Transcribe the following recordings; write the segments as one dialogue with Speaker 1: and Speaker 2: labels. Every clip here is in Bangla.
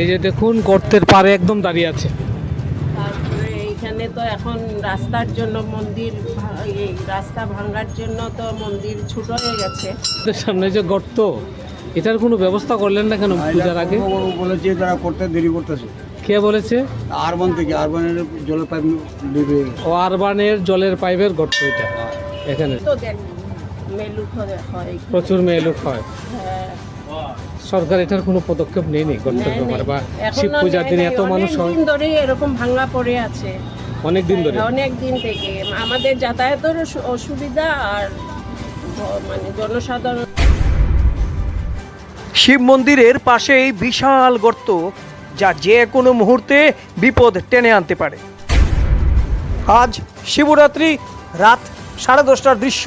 Speaker 1: এই যে দেখুন গর্তের পারে একদম দাঁড়িয়ে আছে।
Speaker 2: তারপরে এইখানে তো এখন রাস্তার জন্য মন্দির এই রাস্তা ভাঙার জন্য তো মন্দির ছোট হয়ে গেছে।
Speaker 1: সামনে যে গর্ত এটার কোনো ব্যবস্থা করলেন না কেন পূজার আগে?
Speaker 3: বলেছে তারা করতে দেরি করতেছে।
Speaker 1: কে বলেছে?
Speaker 3: আরবান থেকে আরবানের জলের পাইপ গেছে।
Speaker 1: ও আরবানের জলের পাইপের গর্ত এটা এখানে।
Speaker 2: তো দেখ মেলু হয়
Speaker 1: প্রচুর মেয়ে লোক হয়।
Speaker 2: হ্যাঁ।
Speaker 1: সরকার এটার কোনো পদক্ষেপ নেয়নি গর্তের
Speaker 2: নেয়
Speaker 1: বা শিব পূজার দিনে এত মানুষ হয়।
Speaker 2: অনেকদিন এরকম ভাঙা পড়ে আছে।
Speaker 1: অনেক দিন ধরে।
Speaker 2: অনেক দিন থেকে। আমাদের যাতায়াতের অসুবিধা আর মানে জনসাধারণ
Speaker 4: শিব মন্দিরের পাশেই বিশাল গর্ত যা যে কোনো মুহূর্তে বিপদ টেনে আনতে পারে। আজ শিবরাত্রি রাত সাড়ে দশটার দৃশ্য।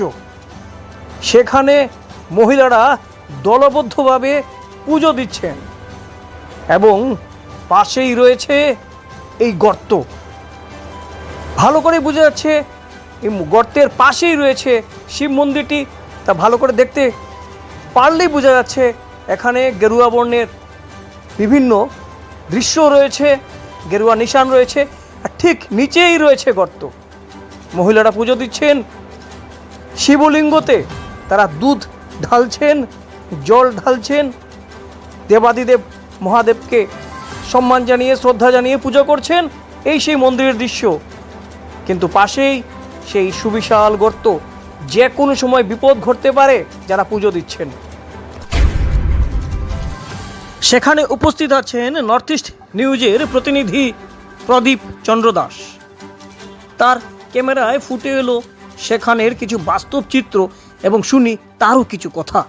Speaker 4: সেখানে মহিলারা দলবদ্ধভাবে পুজো দিচ্ছেন। এবং পাশেই রয়েছে এই গর্ত। ভালো করে বোঝা যাচ্ছে, এই গর্তের পাশেই রয়েছে শিব মন্দিরটি। তা ভালো করে দেখতে পারলেই বোঝা যাচ্ছে, এখানে গেরুয়া বর্ণের বিভিন্ন দৃশ্য রয়েছে, গেরুয়া নিশান রয়েছে, আর ঠিক নিচেই রয়েছে গর্ত। মহিলারা পুজো দিচ্ছেন, শিবলিঙ্গতে। তারা দুধ ঢালছেন, জল ঢালছেন দেবাদিদেব মহাদেবকে সম্মান জানিয়ে, শ্রদ্ধা জানিয়ে পুজো করছেন এই সেই মন্দিরের দৃশ্য। কিন্তু পাশেই সেই সুবিশাল গর্ত যে কোনো সময় বিপদ ঘটতে পারে, যারা পুজো দিচ্ছেন। সেখানে উপস্থিত আছেন নর্থ ইস্ট নিউজের প্রতিনিধি প্রদীপ চন্দ্র দাস। তার ক্যামেরায় ফুটে এলো সেখানের কিছু বাস্তব চিত্র এবং শুনি তারও কিছু কথা।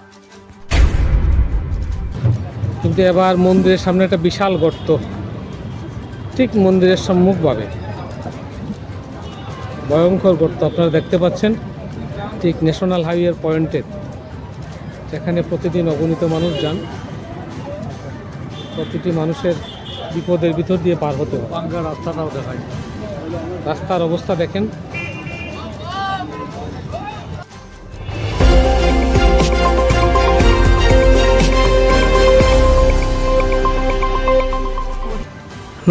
Speaker 1: কিন্তু এবার মন্দিরের সামনে একটা বিশাল গর্ত। ঠিক মন্দিরের সম্মুখভাবে ভয়ঙ্কর গর্ত আপনারা দেখতে পাচ্ছেন। ঠিক ন্যাশনাল হাইওয়ের পয়েন্টে। সেখানে প্রতিদিন অগণিত মানুষ যান। প্রতিটি মানুষের বিপদের ভিতর দিয়ে পার হতে হয়।
Speaker 3: রাস্তাটাও দেখায়।
Speaker 1: রাস্তার অবস্থা দেখেন।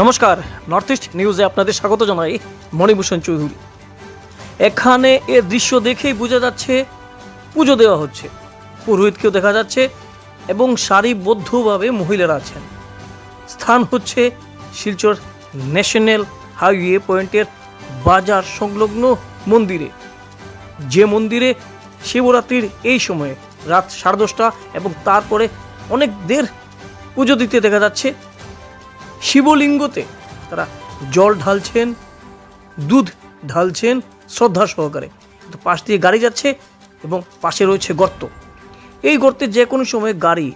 Speaker 4: নমস্কার নর্থ ইস্ট নিউজে আপনাদের স্বাগত জানাই মণিভূষণ চৌধুরী। এখানে এর দৃশ্য দেখেই বোঝা যাচ্ছে, পুজো দেওয়া হচ্ছে। পুরোহিতকেও দেখা যাচ্ছে এবং সারিবদ্ধভাবে মহিলারা আছেন। স্থান হচ্ছে শিলচর ন্যাশনাল হাইওয়ে পয়েন্টের বাজার সংলগ্ন মন্দিরে। যে মন্দিরে শিবরাত্রির এই সময়ে রাত সাড়ে দশটা এবং তারপরে অনেক দের পুজো দিতে দেখা যাচ্ছে। শিবলিঙ্গতে তারা জল ঢালছেন, দুধ ঢালছেন শ্রদ্ধা সহকারে। কিন্তু পাশ দিয়ে গাড়ি যাচ্ছে এবং পাশে রয়েছে গর্ত। এই গর্তে যে কোনো সময় গাড়ি,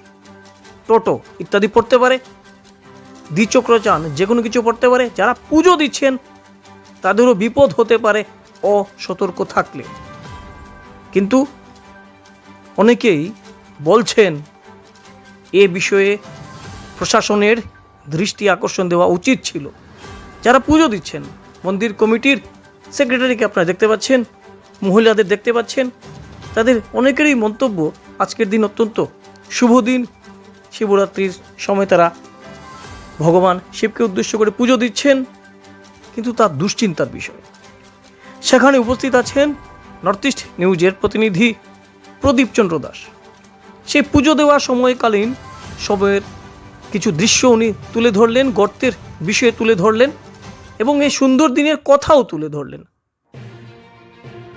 Speaker 4: টোটো ইত্যাদি পড়তে পারে। দ্বিচক্র চান যে কোনো কিছু পড়তে পারে। যারা পুজো দিচ্ছেন, তাদেরও বিপদ হতে পারে অসতর্ক থাকলে। কিন্তু অনেকেই বলছেন, এ বিষয়ে প্রশাসনের দৃষ্টি আকর্ষণ দেওয়া উচিত ছিল। যারা পুজো দিচ্ছেন, মন্দির কমিটির সেক্রেটারিকে আপনারা দেখতে পাচ্ছেন, মহিলাদের দেখতে পাচ্ছেন, তাদের অনেকেরই মন্তব্য আজকের দিন অত্যন্ত শুভ দিন। শিবরাত্রির সময় তারা ভগবান শিবকে উদ্দেশ্য করে পুজো দিচ্ছেন, কিন্তু তার দুশ্চিন্তার বিষয়। সেখানে উপস্থিত আছেন নর্থ ইস্ট নিউজের প্রতিনিধি প্রদীপ চন্দ্র দাস। সেই পুজো দেওয়ার সময়কালীন সময়ের কিছু দৃশ্য উনি তুলে ধরলেন, গর্তের বিষয়ে তুলে ধরলেন এবং এই সুন্দর দিনের কথাও তুলে ধরলেন।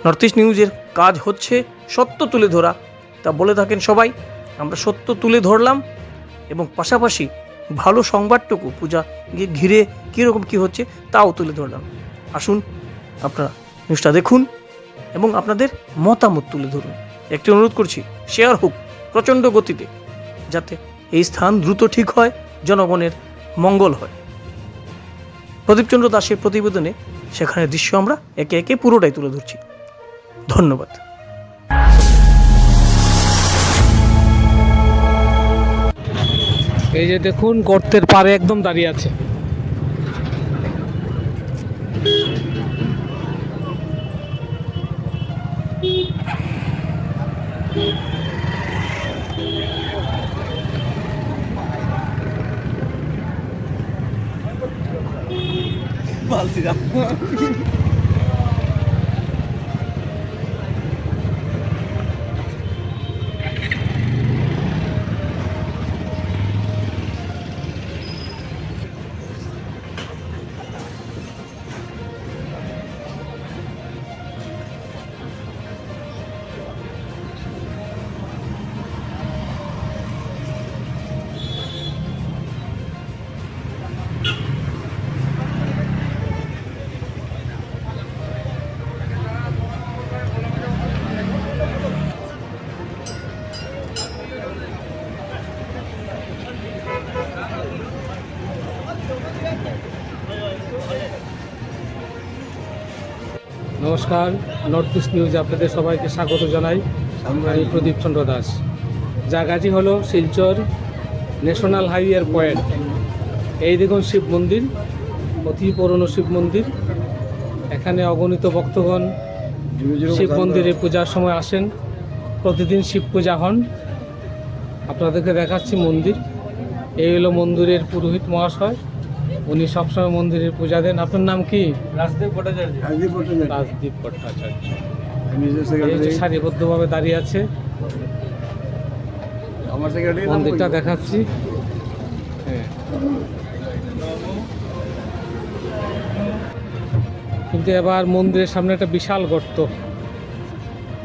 Speaker 4: নর্থ ইস্ট নিউজের কাজ হচ্ছে সত্য তুলে ধরা। তা বলে থাকেন সবাই, আমরা সত্য তুলে ধরলাম এবং পাশাপাশি ভালো সংবাদটুকু, পূজা গিয়ে ঘিরে কীরকম কী হচ্ছে তাও তুলে ধরলাম। আসুন, আপনারা নিউজটা দেখুন এবং আপনাদের মতামত তুলে ধরুন। একটি অনুরোধ করছি শেয়ার হোক প্রচণ্ড গতিতে, যাতে এই স্থান দ্রুত ঠিক হয়, জনগণের মঙ্গল হয়। প্রদীপচন্দ্র দাসের প্রতিবেদনে সেখানে দৃশ্য আমরা একে একে পুরোটাই তুলে ধরছি। ধন্যবাদ।
Speaker 1: এই যে দেখুন, গর্তের পারে একদম দাঁড়িয়ে আছে।
Speaker 3: 아, 감사합니다.
Speaker 1: নমস্কার নর্থ ইস্ট নিউজে আপনাদের সবাইকে স্বাগত জানাই আমি প্রদীপ চন্দ্র দাস। জায়গাটি হলো শিলচর ন্যাশনাল হাইওয়ের পয়েন্ট এই দেখুন শিব মন্দির, অতি পুরনো শিব মন্দির। এখানে অগণিত ভক্তগণ শিব মন্দিরে পূজার সময় আসেন। প্রতিদিন শিব পূজা হন। আপনাদেরকে দেখাচ্ছি মন্দির। এই হলো মন্দিরের পুরোহিত মহাশয়। উনি সবসময় মন্দিরের পূজা দেন। আপনার নাম কি?
Speaker 3: রাজদীপ ভট্টাচার্য। রাজদীপ ভট্টাচার্য।
Speaker 1: রাজদীপ ভট্টাচার্য।
Speaker 3: আমি যে
Speaker 1: এই যে
Speaker 3: সেক্রেটারি
Speaker 1: সারিবদ্ধভাবে দাঁড়িয়ে আছে।
Speaker 3: আমার
Speaker 1: মন্দিরটা দেখাচ্ছি। হ্যাঁ। কিন্তু এবার মন্দিরের সামনে একটা বিশাল গর্ত।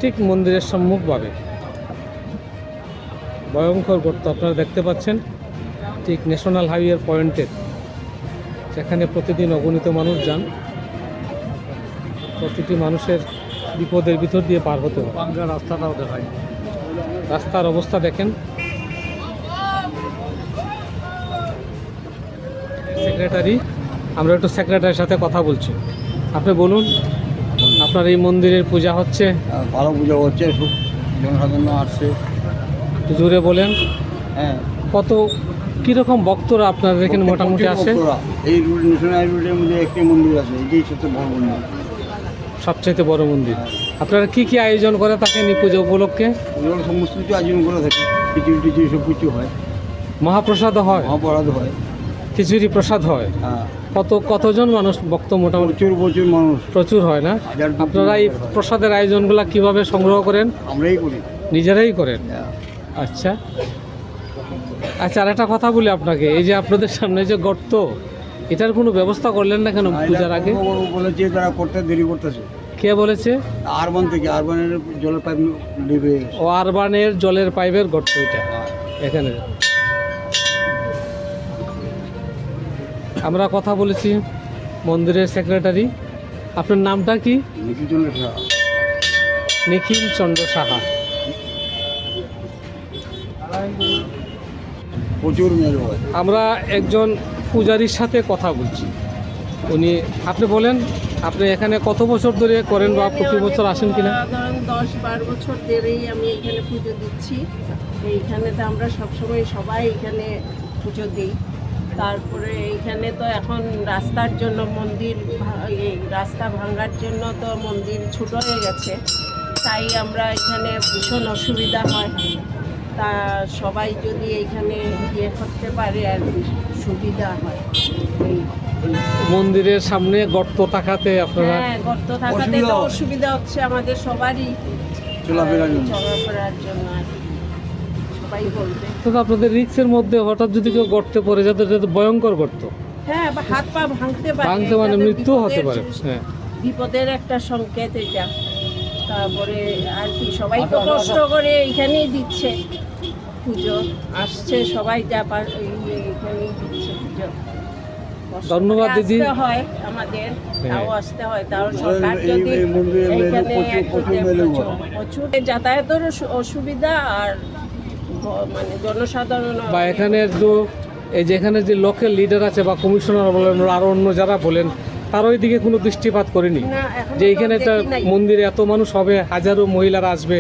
Speaker 1: ঠিক মন্দিরের সম্মুখভাবে ভয়ঙ্কর গর্ত আপনারা দেখতে পাচ্ছেন। ঠিক ন্যাশনাল হাইওয়ের পয়েন্টের। সেখানে প্রতিদিন অগণিত মানুষ যান প্রতিটি মানুষের বিপদের ভিতর দিয়ে পার হতে হয়।
Speaker 3: পাঙ্গা রাস্তাটাও দেখায়
Speaker 1: রাস্তার অবস্থা দেখেন। সেক্রেটারি আমরা একটু সেক্রেটারির সাথে কথা বলছি। আপনি বলুন আপনার এই মন্দিরের পূজা হচ্ছে?
Speaker 3: ভালো পুজো হচ্ছে জনসাধারণ আসছে।
Speaker 1: একটু জোরে বলেন।
Speaker 3: হ্যাঁ।
Speaker 1: কত কীরকম ভক্তরা আপনাদের এখানে মোটামুটি আসে
Speaker 3: এই রুট ন্যাশনাল রুটের মধ্যে একটি মন্দির আছে এটাই সবচেয়ে বড় মন্দির।
Speaker 1: সবচাইতে বড় মন্দির। আপনারা কি কি আয়োজন করে থাকেন এই পুজো উপলক্ষে?
Speaker 3: সমস্ত কিছু আয়োজন করে থাকে। খিচুড়ি টিচুড়ি সব কিছু হয়।
Speaker 1: মহাপ্রসাদ হয়?
Speaker 3: মহাপরাধ হয়।
Speaker 1: খিচুড়ি প্রসাদ হয়?
Speaker 3: হ্যাঁ।
Speaker 1: কত কতজন মানুষ ভক্ত মোটামুটি?
Speaker 3: প্রচুর প্রচুর মানুষ।
Speaker 1: প্রচুর হয় না? আপনারা এই প্রসাদের আয়োজনগুলো কীভাবে সংগ্রহ করেন?
Speaker 3: আমরাই করি।
Speaker 1: নিজেরাই করেন?
Speaker 3: হ্যাঁ।
Speaker 1: আচ্ছা। আচ্ছা আর একটা কথা বলি আপনাকে। এই যে আপনাদের সামনে যে গর্ত এটার কোনো ব্যবস্থা করলেন না কেন পূজার আগে?
Speaker 3: বলেছে তারা করতে দেরি করতেছে।
Speaker 1: কে বলেছে?
Speaker 3: আরবান থেকে আরবানের জলের পাইপ লিবে
Speaker 1: ও আরবানের জলের পাইপের গর্ত এটা। এখানে। আমরা কথা বলেছি মন্দিরের সেক্রেটারি আপনার নামটা কি?
Speaker 3: নিচু জলের
Speaker 1: নিখিল চন্দ্র সাহা।
Speaker 3: প্রচুর মেল হয়
Speaker 1: আমরা একজন পূজারীর সাথে কথা বলছি। উনি আপনি বলেন আপনি এখানে কত বছর ধরে করেন বা প্রতি বছর আসেন কিনা?
Speaker 2: ধরেন দশ বারো বছর ধরেই আমি এখানে পুজো দিচ্ছি। এইখানে তো আমরা সবসময় সবাই এখানে পুজো দিই। তারপরে এইখানে তো এখন রাস্তার জন্য মন্দির এই রাস্তা ভাঙার জন্য তো মন্দির ছোট হয়ে গেছে। তাই আমরা এখানে ভীষণ অসুবিধা হয়। তা সবাই যদি এইখানে ইয়ে করতে পারে আর কি সুবিধা হয়। এই
Speaker 1: মন্দিরের সামনে গর্ত থাকাতে আপনারা
Speaker 2: হ্যাঁ গর্ত থাকাতে
Speaker 3: অসুবিধা
Speaker 2: তো অসুবিধা হচ্ছে আমাদের সবারই
Speaker 3: চলাফেরার জন্য।
Speaker 2: চলাফেরার জন্য সবাই বলবে।
Speaker 1: তো আপনাদের রিক্সের মধ্যে হঠাৎ যদি কেউ গর্তে পড়ে যাতে ভয়ঙ্কর গর্ত।
Speaker 2: হ্যাঁ বা হাত পা ভাঙতে পারে।
Speaker 1: ভাঙতে মানে হতে পারে। হ্যাঁ।
Speaker 2: বিপদের একটা সংকেত এটা। তারপরে আর কি সবাই তো কষ্ট করে এখানেই দিচ্ছে। পুজো আসছে সবাই যা পার এখানেই দিচ্ছে পুজো
Speaker 1: ধন্যবাদ দিদি।
Speaker 2: আসতে হয় আমাদের তাও
Speaker 1: হ্যাঁ।
Speaker 2: আসতে হয় তাও সরকার যদি
Speaker 3: প্রচুর-
Speaker 2: যাতায়াতের অসুবিধা আর মানে জনসাধারণ
Speaker 1: বা এখানে যে এই যে এখানে যে লোকাল লিডার আছে বা কমিশনার বলেন আরও অন্য যারা বলেন তার ওই দিকে কোনো দৃষ্টিপাত করেনি যে
Speaker 2: তো
Speaker 1: এখানে একটা মন্দিরে এত মানুষ হবে হাজারো মহিলারা আসবে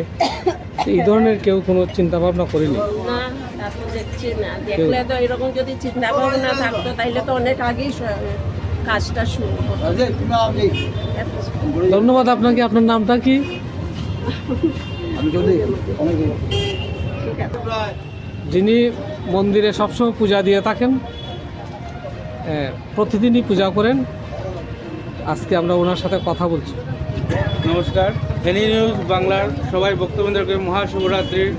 Speaker 1: এই ধরনের কেউ কোনো চিন্তা ভাবনা করেনি?
Speaker 2: না তো দেখছি না। দেখলে তো এরকম যদি চিন্তা ভাবনা থাকতো তাহলে তো অনেক আগেই কাজটা শুরু
Speaker 1: ধন্যবাদ আপনাকে। আপনার নামটা কি? যিনি মন্দিরে সবসময় পূজা দিয়ে থাকেন হ্যাঁ, প্রতিদিনই পূজা করেন আজকে আমরা ওনার সাথে কথা বলছি।
Speaker 5: নমস্কার। এনি নিউজ বাংলার সবাই বক্তবৃন্দকে মহাশিবরাত্রির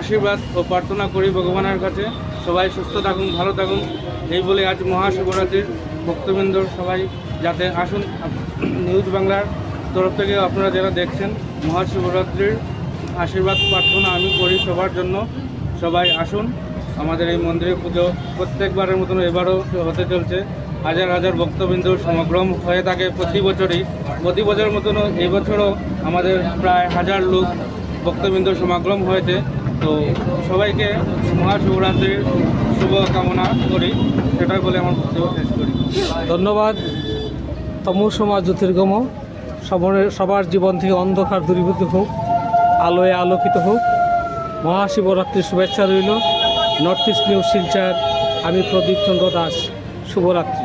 Speaker 5: আশীর্বাদ ও প্রার্থনা করি ভগবানের কাছে। সবাই সুস্থ থাকুন, ভালো থাকুন। এই বলে আজ মহাশিবরাত্রির ভক্তবৃন্দ সবাই যাতে আসুন। নিউজ বাংলার তরফ থেকে আপনারা যারা দেখছেন, মহাশিবরাত্রির আশীর্বাদ, প্রার্থনা আমি করি সবার জন্য। সবাই আসুন। আমাদের এই মন্দিরে পুজো প্রত্যেকবারের মতন এবারও হতে চলছে। হাজার হাজার ভক্তবৃন্দর সমাগম হয়ে থাকে প্রতি বছরই। প্রতি বছরের মতন এই বছরও আমাদের প্রায় হাজার লোক ভক্তবৃন্দ সমাগম হয়েছে। তো সবাইকে মহাশিবরাত্রির শুভ কামনা করি। সেটাই বলে আমার বক্তব্য শেষ করি।
Speaker 1: ধন্যবাদ। তমসমা জ্যোতির্গম। সবার সবার জীবন থেকে অন্ধকার দূরীভূত হোক, আলোয় আলোকিত হোক। মহাশিবরাত্রির শুভেচ্ছা রইল। নর্থ ইস্ট নিউজ শিলচার, আমি প্রদীপ চন্দ্র দাস। শুভরাত্রি।